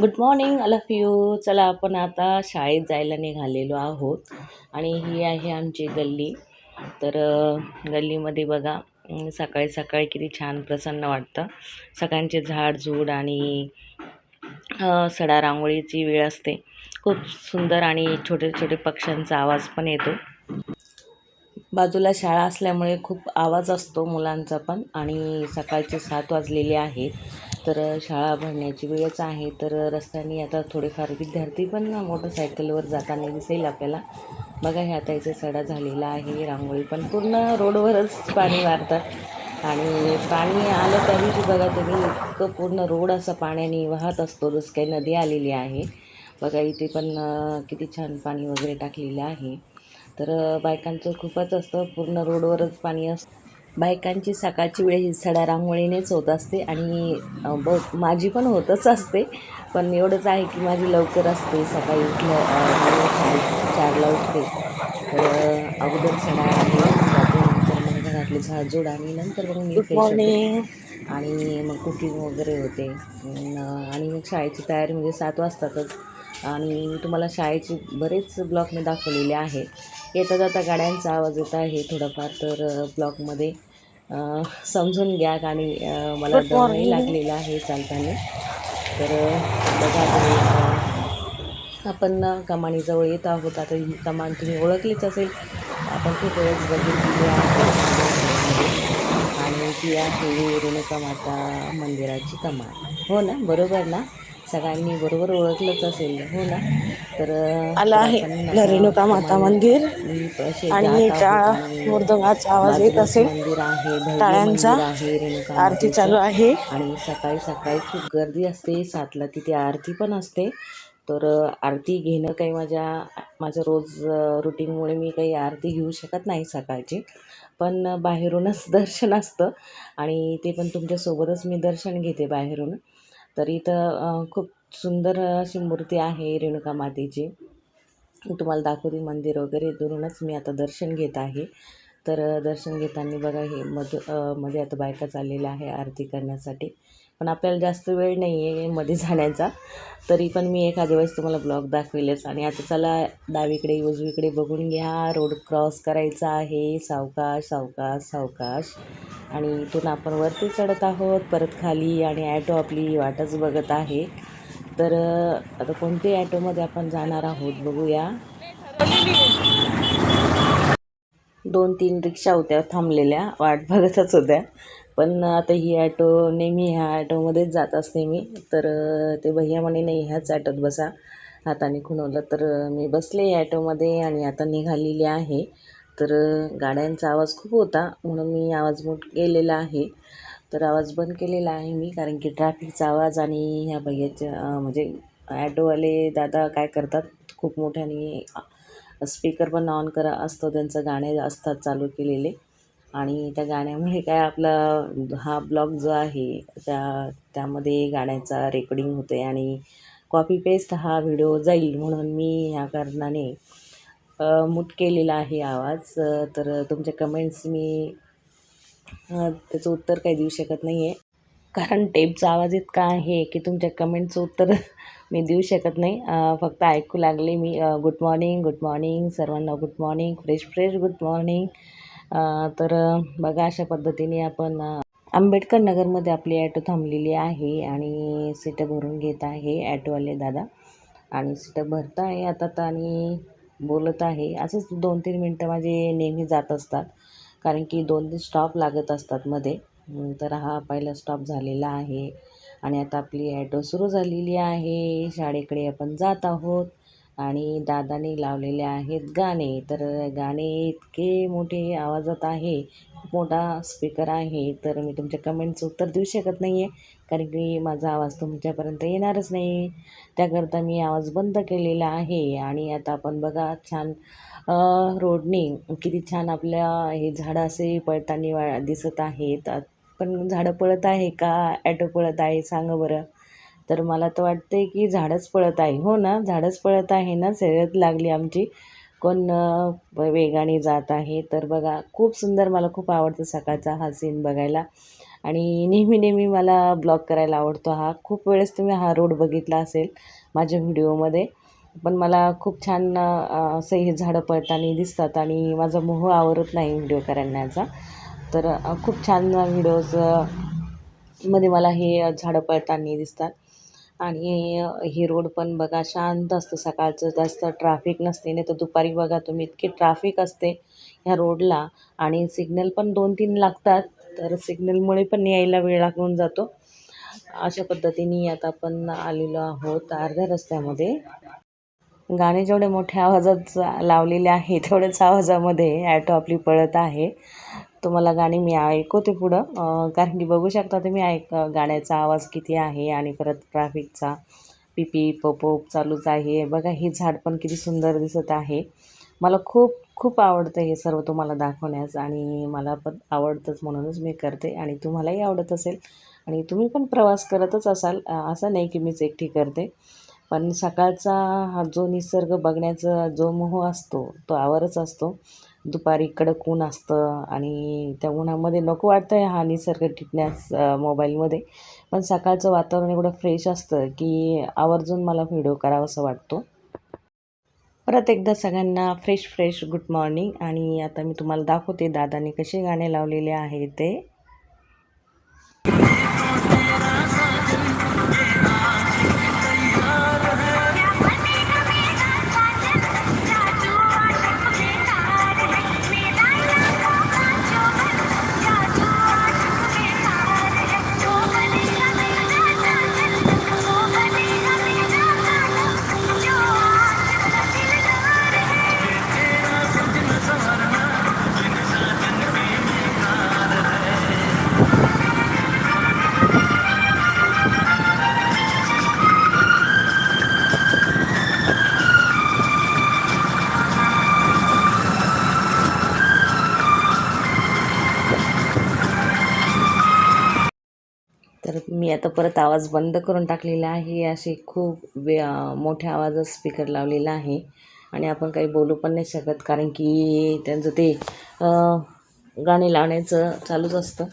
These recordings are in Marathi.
Good morning all of you चला आपण आता शाळेत जायला निघालेलो आहोत. आणि ही आहे आमची गल्ली. तर गल्लीमध्ये बघा सकाळी सकाळी किती छान प्रसन्न वाटतं. सगळ्यांचे झाडझूड आणि सडा रांगोळीची वेळ असते. खूप सुंदर आणि छोटे छोटे पक्ष्यांचा आवाज पण येतो. बाजूला शाळा असल्यामुळे खूप आवाज असतो मुलांचा पण. आणि सकाळचे सात वाजलेले आहेत. तर शाळा भरण्याची वेळच आहे. तर रस्त्याने आता थोडेफार विद्यार्थी पण मोटरसायकलवर जाताना दिसेल आपल्याला. बघा ह्या ताईचा सडा झालेला आहे. रांगोळी पण पूर्ण रोडवरच पाणी वारतात आणि पाणी आलं त्या दिवशी बघा तुम्ही इतकं पूर्ण रोड असा पाण्याने वाहत असतो. जसं काही नदी आलेली आहे. बघा इथे पण किती छान पाणी वगैरे टाकलेलं आहे. तर बायकांचं खूपच असतं. पूर्ण रोडवरच पाणी असतं. बायकांची सकाळची वेळ ही सडा रांगोळीनेच होत असते आणि ब माझी पण होतच असते. पण एवढंच आहे की माझी लवकर असते सकाळी उठलं चारला उठते. तर अगोदर सडा नंतर मग घरातले झाडझूड आणि नंतर मग मी आणि मग कुकिंग वगैरे होते. आणि मग शाळेची तयारी म्हणजे सात वाजतातच. आणि तुम्हाला शाळेचे बरेच ब्लॉग मी दाखवलेले आहे येता जाता गाड्यांचा आवाज येत आहे थोडाफार तर ब्लॉगमध्ये समजून घ्या आणि मला morning. लागलेला आहे चालताना. तर बघा आपण कमानीजवळ येत आहोत. आता ही कमान तुम्ही ओळखलीच असेल. आपण खूप वेळेस बघितलेली आहे. आणि ती आहे रेणुका माता मंदिराची कमान. हो ना? बरोबर ना? सगळ्यांनी बरोबर ओळखलंच असेल. हो ना? तर आलं आहे रेणुका माता मंदिर. आणि टाळा मृदंगाचा आवाज येत असेल. मंदिर आहे टाळ्यांचा आरती चालू आहे. आणि सकाळी सकाळी खूप गर्दी असते सातला तिथे आरती पण असते. तर आरती घेणं काही माझ्या माझं रोज रुटीनमुळे मी काही आरती घेऊ शकत नाही सकाळची. पण बाहेरूनच दर्शन असतं. आणि ते पण तुमच्यासोबतच मी दर्शन घेते बाहेरून. तर इथं खूप सुंदर अशी मूर्ती आहे रेणुका मातेची. तुम्हाला दाखवते मंदिर वगैरे दुरूनच मी आता दर्शन घेत आहे. तर दर्शन घेताना बघा हे मधमध्ये आता बायका चाललेल्या आहे आरती करण्यासाठी. पण आपल्याला जास्त वेळ नाही आहे मध्ये जाण्याचा. तरी पण मी एखाद्या वेळेस तुम्हाला ब्लॉग दाखवेलच. आणि आता चला डावीकडे उजवीकडे बघून घ्या. रोड क्रॉस करायचा आहे. सावकाश सावकाश सावकाश. आणि इथून आपण वरती चढत आहोत. परत खाली आणि ॲटो आपली वाटच बघत आहे. तर आता कोणत्याही ॲटोमध्ये आपण जाणार आहोत बघूया. दोन तीन रिक्षा होत्या थांबलेल्या. वाट बघतच होत्या. पण आता ही ॲटो नेहमी ह्या ॲटोमध्येच जात असते मी. तर ते भैया म्हणे नाही ह्याच ॲटोत बसा. हाताने खुणवलं तर मी बसले या ॲटोमध्ये आणि आता निघालेली आहे. तर गाड्यांचा आवाज खूप होता म्हणून मी आवाज मोठ केलेला आहे. तर आवाज बंद केलेला आहे मी कारण की ट्रॅफिकचा आवाज आणि ह्या भैयाच्या म्हणजे ॲटोवाले दादा काय करतात खूप मोठ्याने स्पीकर पण ऑन करा असतो त्यांचं गाणे असतात चालू केलेले. आणि त्या गाण्यामुळे काय आपला हा ब्लॉग जो आहे त्या त्यामध्ये गाण्याचा रेकॉर्डिंग होते आणि कॉपी पेस्ट हा व्हिडिओ जाईल म्हणून मी ह्या कारणाने मूट केलेला आहे आवाज. तर तुमच्या कमेंट्स मी त्याचं उत्तर काही देऊ शकत नाही आहे कारण टेपचा आवाज इतका आहे की तुमच्या कमेंटचं उत्तर मी देऊ शकत नाही. फक्त ऐकू लागले मी. गुड मॉर्निंग गुड मॉर्निंग सर्वांना good morning fresh fresh good morning तर बघा अशा पद्धतीने आपण आंबेडकर नगरमध्ये आपली ॲटो थांबलेली आहे आणि सीटं भरून घेत आहे ॲटोवाले दादा. आणि सीटं भरत आहे आता तर आणि बोलत आहे. असंच दोन तीन मिनटं माझे नेहमी जात असतात. कारण की दोन तीन स्टॉप लागत असतात मध्ये. तर हा पहिला स्टॉप झालेला आहे. आणि आता आपली ॲटो सुरू झालेली आहे. शाळेकडे आपण जात आहोत. आणि दादाने लावलेले आहेत गाणे. तर गाणे इतके मोठे आवाजात आहे खूप मोठा स्पीकर आहे. तर मी तुमच्या कमेंटचं उत्तर देऊ शकत नाही आहे कारण की माझा आवाज तुमच्यापर्यंत येणारच नाही. त्याकरता मी आवाज बंद केलेला आहे. आणि आता आपण बघा छान रोडने किती छान आपल्या हे झाडं असे पळताना दिसत आहेत. पण झाडं पळत आहे का? ॲटो पळत आहे सांगा बरं. तर मला तर वाटते की झाडंच पळत आहे. हो ना? झाडंच पळत आहे ना? शर्यत लागली आमची. कोण वेगाने जात आहे. तर बघा खूप सुंदर मला खूप आवडतं सकाळचा हा सीन बघायला. आणि नेहमी नेहमी मला ब्लॉग करायला आवडतो हा. खूप वेळेस तुम्ही हा रोड बघितला असेल माझ्या व्हिडिओमध्ये. पण मला खूप छान असं हे झाडं पळताना दिसतात आणि माझा मोह आवरत नाही व्हिडिओ करण्याचा. तर खूप छान व्हिडिओजमध्ये मला हे झाडं पळताना दिसतात. आणि हे रोड पण बघा शांत असतं सकाळचं जास्त ट्रॅफिक नसते. नाही तर दुपारी बघा तुम्ही इतके ट्रॅफिक असते ह्या रोडला आणि सिग्नल पण दोन तीन लागतात तर सिग्नलमुळे पण यायला वेळ लागून जातो. अशा पद्धतीने आता आपण आलेलो आहोत अर्ध्या रस्त्यामध्ये. गाणे जेवढे मोठ्या आवाजात लावलेले आहे तेवढ्याच आवाजामध्ये ॲटो आपली पळत आहे. तुम्हाला गाणी मी ऐकवते पुढं. कारण की बघू शकता तुम्ही ऐक गाण्याचा आवाज किती आहे आणि परत ट्रॅफिकचा पिपी पपोप चालूच आहे. बघा हे झाड पण किती सुंदर दिसत आहे. मला खूप खूप आवडतं हे सर्व तुम्हाला दाखवण्यास आणि मला पण आवडतंच म्हणूनच मी करते आणि तुम्हालाही आवडत असेल आणि तुम्ही पण प्रवास करतच असाल असं नाही की मीच एकटी करते. पण सकाळचा हा जो निसर्ग बघण्याचा जो मोह असतो तो आवरच असतो. दुपारी कडक ऊन असतं आणि त्या उन्हामध्ये नको वाटतं हा निसर्ग टिपण्यास मोबाईलमध्ये. पण सकाळचं वातावरण एवढं फ्रेश असतं की आवर्जून मला व्हिडिओ करावासा वाटतो. परत एकदा सगळ्यांना फ्रेश फ्रेश गुड मॉर्निंग. आणि आता मी तुम्हाला दाखवते दादाने कसे गाणे लावलेले आहे ते. मी आता परत आवाज बंद करून टाकलेला आहे. असे खूप वे मोठ्या आवाजात स्पीकर लावलेला आहे. आणि आपण काही बोलू पण नाही शकत कारण की त्यांचं ते गाणी लावण्याचं चालूच असतं.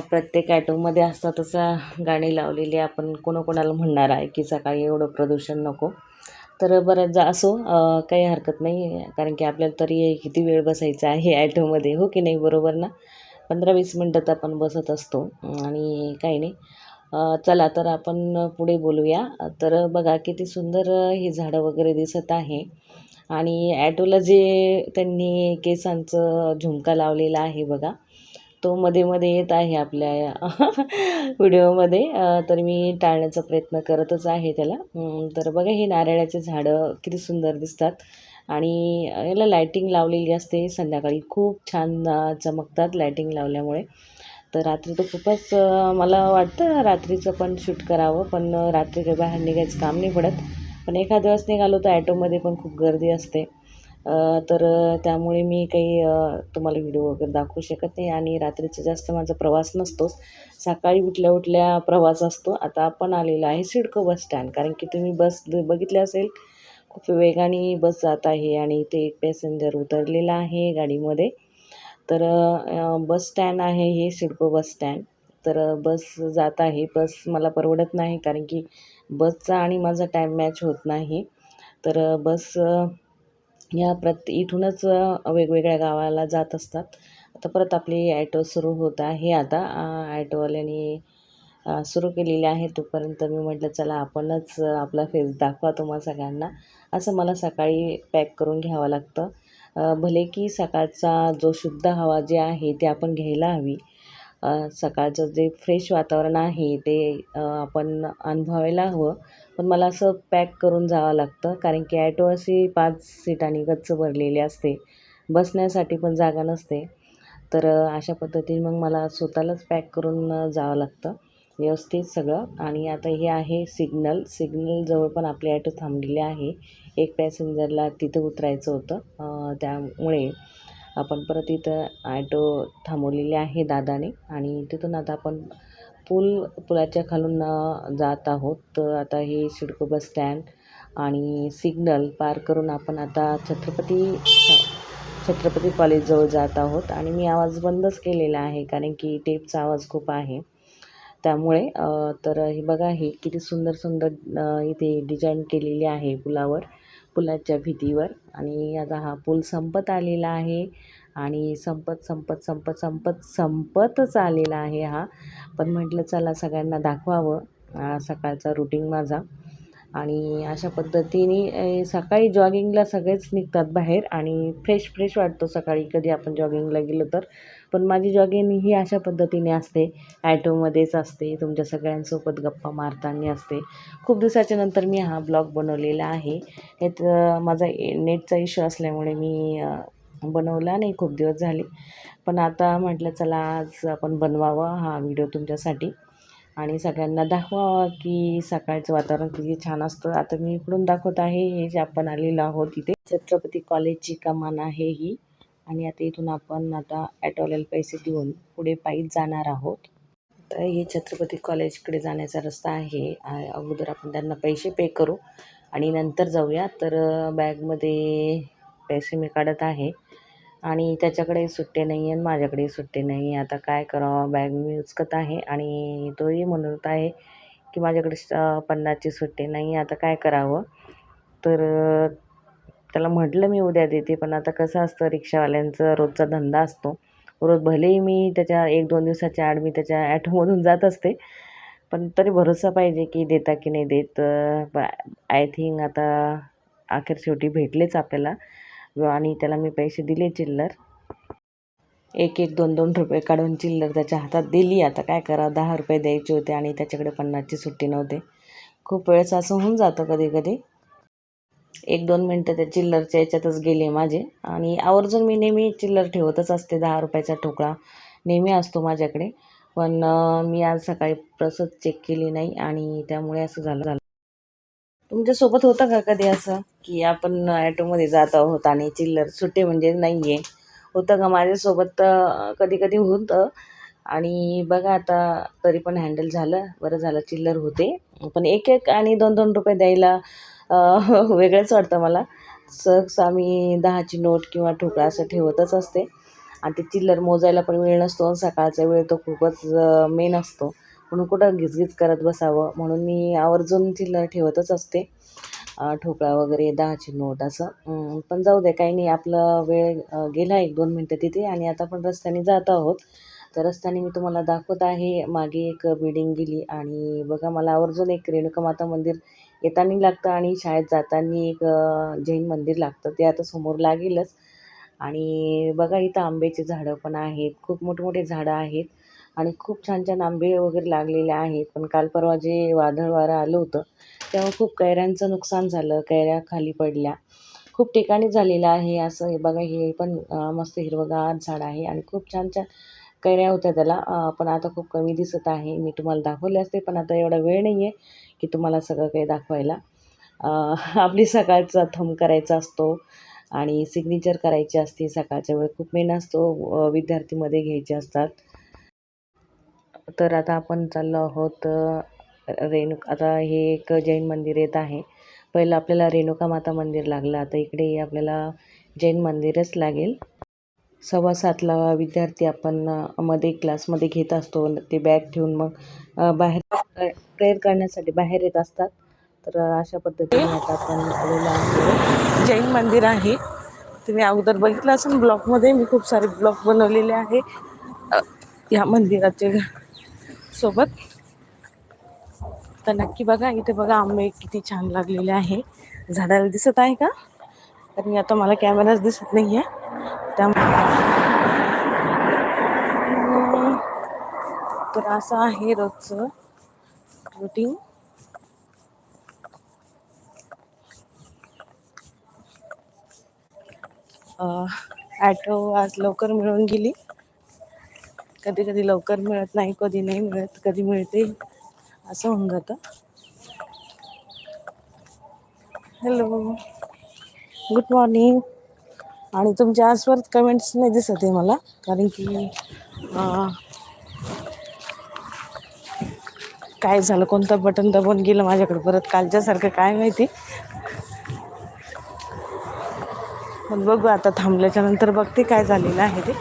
प्रत्येक ॲटोमध्ये असतात तसं गाणी लावलेली आपण कोणाकोणाला म्हणणार आहे की सकाळी एवढं प्रदूषण नको. तर बरं जा असो काही हरकत नाही. कारण की आपल्याला तरी किती वेळ बसायचा आहे ॲटोमध्ये हो की नाही? बरोबर ना? पंधरा वीस मिनटात आपण बसत असतो. आणि काही नाही. चला तर आपण पुढे बोलूया. तर बघा किती सुंदर ही झाडं वगैरे दिसत आहे. आणि ॲटोला जे त्यांनी केसांचं झुमका लावलेला आहे बघा. तो मध्ये मध्ये येत आहे आपल्या व्हिडिओमध्ये. तर मी टाळण्याचा प्रयत्न करतच आहे त्याला. तर बघा हे नारळाचे झाडं किती सुंदर दिसतात. आणि याला लायटिंग लावलेली असते. संध्याकाळी खूप छान चमकतात लायटिंग लावल्यामुळे. तर रात्री तर खूपच मला वाटतं रात्रीचं पण शूट करावं पण रात्री काही बाहेर निघायचं काम नाही पडत. पण एखाद्या वेळेस निघालो तर ॲटोमध्ये पण खूप गर्दी असते. तर त्यामुळे मी काही तुम्हाला व्हिडिओ वगैरे दाखवू शकत नाही. आणि रात्रीचा जास्त माझा प्रवास नसतोच. सकाळी उठल्या उठल्या प्रवास असतो. आता आपण आलेलो आहे सिडको बस स्टँड कारण की तुम्ही बस बघितले असेल खूप वेगाने बस जात आहे आणि इथे एक पॅसेंजर उतरलेला आहे गाडीमध्ये. तर बस स्टँड आहे हे सिडको बस स्टँड तर बस जात आहे. बस मला परवडत नाही कारण की बसचा आणि माझा टाईम मॅच होत नाही. तर बस या प्रत इथूनच वेगवेगळ्या गावाला जात असतात. आता परत आपली ॲटो सुरू होत आहे. आता ॲटोवाल्यानी ॲटोवाल्याने सुरू केलेली आहे. तोपर्यंत मी म्हटलं चला आपणच आपला फेस दाखवा तुम्हा सगळ्यांना. असं मला सकाळी पॅक करून घ्यावं लागतं. भले की सकाळचा जो शुद्ध हवा जे आहे ते आपण घ्यायला हवी. सकाळचं जे फ्रेश वातावरण आहे ते आपण अनुभवायला हवं. पण मला असं पॅक करून जावं लागतं कारण की ॲटो अशी पाच सीटांनी गच्च भरलेली असते. बसण्यासाठी पण जागा नसते. तर अशा पद्धतीने मग मला स्वतःलाच पॅक करून जावं लागतं. व्यवस्थित सगळं. आणि आता हे आहे सिग्नल. सिग्नलजवळ पण आपले ॲटो थांबलेले आहे. एक पॅसेंजरला तिथं उतरायचं होतं. त्यामुळे आपण परत इथं ॲटो थांबवलेले आहे दादाने. आणि तिथून आता आपण पूल पुलाच्या खालून जात आहोत. तर आता हे सिडको बस स्टँड आणि सिग्नल पार करून आपण आता छत्रपती छत्रपती कॉलेजजवळ जात आहोत. आणि मी आवाज बंदच केलेला आहे कारण की टेपचा आवाज खूप आहे. त्यामुळे तर हे बघा हे किती सुंदर सुंदर इथे डिझाईन केलेली आहे पुलावर पुलाच्या भीतीवर. आणि आता हा पूल संपत आलेला आहे आणि संपत संपत संपत संपत संपतच आलेला आहे हा. पण म्हटलं चला सगळ्यांना दाखवावं सकाळचा रुटीन माझा. आणि अशा पद्धतीने सकाळी जॉगिंगला सगळेच निघतात बाहेर आणि फ्रेश फ्रेश वाटतो सकाळी. कधी आपण जॉगिंगला गेलो तर पण माझी जॉगिंग ही अशा पद्धतीने असते. ॲटोमध्येच असते. तुमच्या सगळ्यांसोबत गप्पा मारताना असते. खूप दिवसाच्या नंतर मी हा ब्लॉग बनवलेला आहे. यात माझा ए- नेटचा इश्यू असल्यामुळे मी बनवला नाही. खूप दिवस झाले. पण आता म्हटलं चला आज आपण बनवावा हा व्हिडिओ तुमच्यासाठी. आणि सगळ्यांना दाखवावा की सकाळचं वातावरण किती छान असतं. आता मी इकडून दाखवत आहे. हे जे आपण आलेलो आहोत इथे छत्रपती कॉलेजची कमान आहे ही. आणि आता इथून आपण आता ॲटोवाल्याला पैसे देऊन पुढे पायीच जाणार आहोत. तर हे छत्रपती कॉलेजकडे जाण्याचा रस्ता आहे. अगोदर आपण त्यांना पैसे पे करू आणि नंतर जाऊया. तर बॅगमध्ये पैसे मी काढत आहे. आणि त्याच्याकडे सुट्टे नाही आणि माझ्याकडे सुट्टे नाही. आता काय करावं? बॅग मी उचकत आहे आणि तोही म्हणत आहे की माझ्याकडे पन्नासची सुट्टे नाही. आता काय करावं? तर त्याला म्हटलं मी उद्या देते पण आता कसं असतं रिक्षावाल्यांचं रोजचा धंदा असतो. रोज भलेही मी त्याच्या एक दोन दिवसाच्या आड मी त्याच्या ॲटोमधून जात असते पण तरी भरोसा पाहिजे की देता की नाही देत. आय थिंक आता अखेर शेवटी भेटलेच आपल्याला. आणि त्याला मी पैसे दिले चिल्लर. एक एक दोन दोन रुपये काढून चिल्लर त्याच्या हातात दिली. आता काय करा दहा रुपये द्यायचे होते आणि त्याच्याकडे पन्नासची सुट्टी नव्हते. खूप वेळेस असं होऊन जातं कधी कधी. एक दोन मिनटं त्या चिल्लरच्या याच्यातच गेले माझे. आणि आवर्जून मी नेहमी चिल्लर ठेवतच असते दहा रुपयाचा ठोकळा नेहमी असतो माझ्याकडे. पण मी आज सकाळी प्रसच चेक केली नाही आणि त्यामुळे असं झालं झालं. तुमच्यासोबत होतं का कधी असं? की आपण ॲटोमध्ये जात आहोत आणि चिल्लर सुट्टे म्हणजे नाही आहे होतं का माझ्यासोबत कधी कधी होतं. आणि बघा आता तरी पण हँडल झालं बरं झालं चिल्लर होते. पण एक एक आणि दोन दोन रुपये द्यायला वेगळंच वाटतं मला. सहसा मी दहाची नोट किंवा ठोकळा असं ठेवतच असते. आणि ते चिल्लर मोजायला पण वेळ नसतो आणि सकाळचा वेळ तो खूपच मेन असतो. म्हणून कुठं गिजगीज करत बसावं. म्हणून मी आवर्जून चिल्लर ठेवतच असते. ठोकळा वगैरे दहाची नोट असं. पण जाऊ दे काही नाही. आपला वेळ गेला एक दोन मिनटं तिथे आणि आता आपण रस्त्याने जात आहोत. तर रस्त्याने मी तुम्हाला दाखवत आहे. मागे एक बिल्डिंग गेली आणि बघा मला आवर्जून एक रेणुका माता मंदिर येताना लागतं आणि शाळेत जाताना एक जैन मंदिर लागतं. ते आता समोर लागेलच. आणि बघा इथं आंब्याची झाडं पण आहेत. खूप मोठमोठे झाडं आहेत. आणि खूप छान छान आंबे वगैरे लागलेले आहेत. पण काल परवा जे वादळ वारं आलं होतं तेव्हा खूप कैऱ्यांचं नुकसान झालं. कैऱ्या खाली पडल्या. खूप ठिकाणी झालेलं आहे असं हे बघा हे पण मस्त हिरवंगार झाड आहे. आणि खूप छान छान कैऱ्या होत्या त्याला. पण आता खूप कमी दिसत आहे. मी तुम्हाला दाखवले असते पण आता एवढा वेळ नाही आहे की तुम्हाला सगळं काही दाखवायला. आपली सकाळचा थंब करायचा असतो आणि सिग्नेचर करायची असते सकाळच्या वेळ. खूप मेन असतो विद्यार्थीमध्ये घ्यायचे असतात. तर आता आपण चाललो आहोत रेणुका आता हे एक जैन मंदिर येत आहे. पहिलं आपल्याला रेणुका माता मंदिर लागलं. आता इकडे आपल्याला जैन मंदिरच लागेल. सव्वा सातला विद्यार्थी आपण मध्ये क्लासमध्ये घेत असतो. ते बॅग ठेवून मग बाहेर प्रेयर करण्यासाठी बाहेर येत असतात. तर अशा पद्धतीने आता आपण आहे जैन मंदिर आहे. तुम्ही अगोदर बघितलं असेल ब्लॉकमध्ये मी खूप सारे ब्लॉक बनवलेले आहे. या मंदिराचे सोबत. तर नक्की बघा इथे बघा आंबे किती छान लागलेले आहे. झाडाला दिसत आहे का? कारण आता मला कॅमेराच दिसत नाही आहे त्यामुळे तर असं आहे रोजचं. रुटीन ॲटो आज लवकर मिळून गेली. कधी कधी लवकर मिळत नाही कधी नाही मिळत कधी मिळते. असं होऊन जातं. हॅलो गुड मॉर्निंग आणि तुमच्या आजवर कमेंट्स नाही दिसत आहे मला कारण की काय झालं? कोणतं बटन दबून गेलं माझ्याकडे? परत कालच्यासारखं काय माहिती? मग बघू आता थांबल्याच्या नंतर बघते काय झालेलं आहे ते.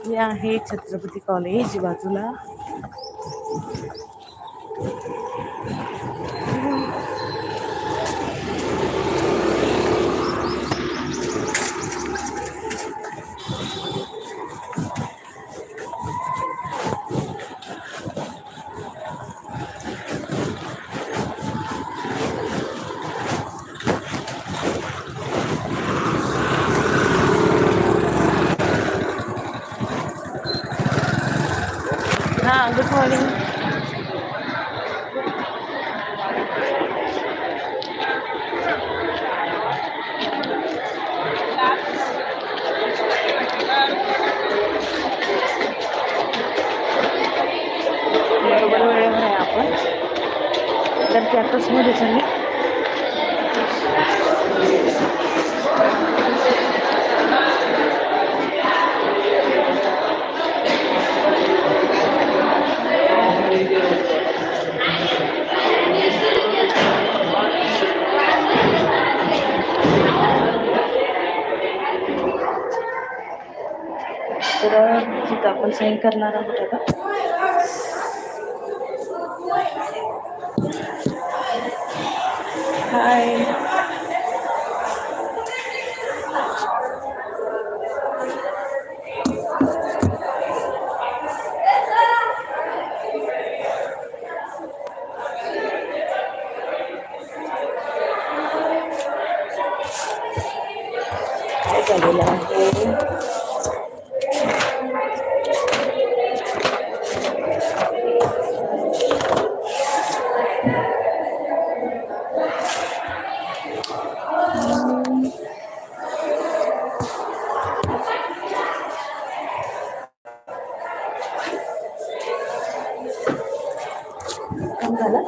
हे आहे छत्रपती कॉलेज बाजूला. हां गुड मॉर्निंग बरोबर वेळेवर आहे आपण तर ते आताच मध्ये चालली तर आपण साईन करणार आहोत आता झालं.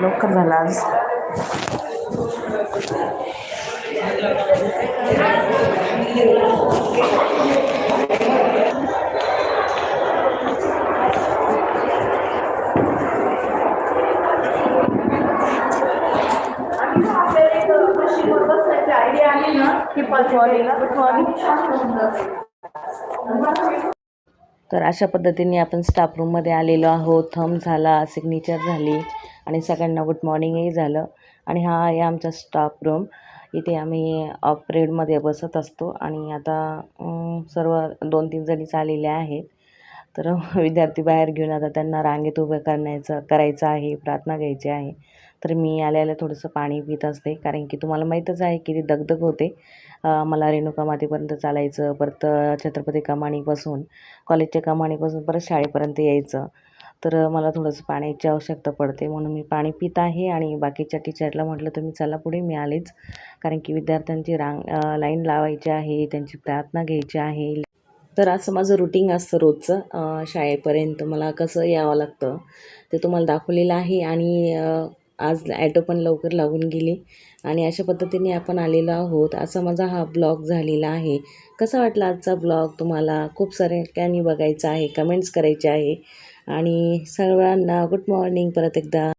लवकर झाला आज. तर अशा पद्धतीने आपण स्टाफ रूममध्ये आलेलो आहोत. थंब झाला सिग्नेचर झाली आणि सगळ्यांना गुड मॉर्निंगही झालं. आणि हा आहे आमचा स्टाफ रूम इथे आम्ही ऑफ पिरियडमध्ये बसत असतो आणि आता सर्व दोन तीन जणी आलेल्या आहेत. तर विद्यार्थी बाहेर घेऊन आता त्यांना रांगेत उभं करण्याचं करायचं आहे प्रार्थना घ्यायची आहे. तर मी आल्याला थोडंसं पाणी पित असते. कारण की तुम्हाला माहीतच आहे की ती दगदग होते. मला रेणुका मातेपर्यंत चालायचं परत छत्रपती कमानीपासून कॉलेजच्या कमानीपासून परत शाळेपर्यंत यायचं. तर मला थोडंसं पाण्याची आवश्यकता पडते. म्हणून मी पाणी पित आहे आणि बाकीच्या टीचरला म्हटलं तुम्ही चला पुढे मी आलेच. कारण की विद्यार्थ्यांची रांग लाईन लावायची आहे त्यांची प्रार्थना घ्यायची आहे. तर असं माझं रुटीन असतं रोजचं. शाळेपर्यंत मला कसं यावं लागतं ते तुम्हाला दाखवलेलं आहे. आणि आज ॲटो पण लवकर लागून गेली आणि अशा पद्धतीने आपण आलेलो आहोत. असा माझा हा ब्लॉग झालेला आहे. कसा वाटला आजचा ब्लॉग तुम्हाला? खूप साऱ्यांनी बघायचा आहे कमेंट्स करायचे आहे. आणि सर्वांना गुड मॉर्निंग परत एकदा.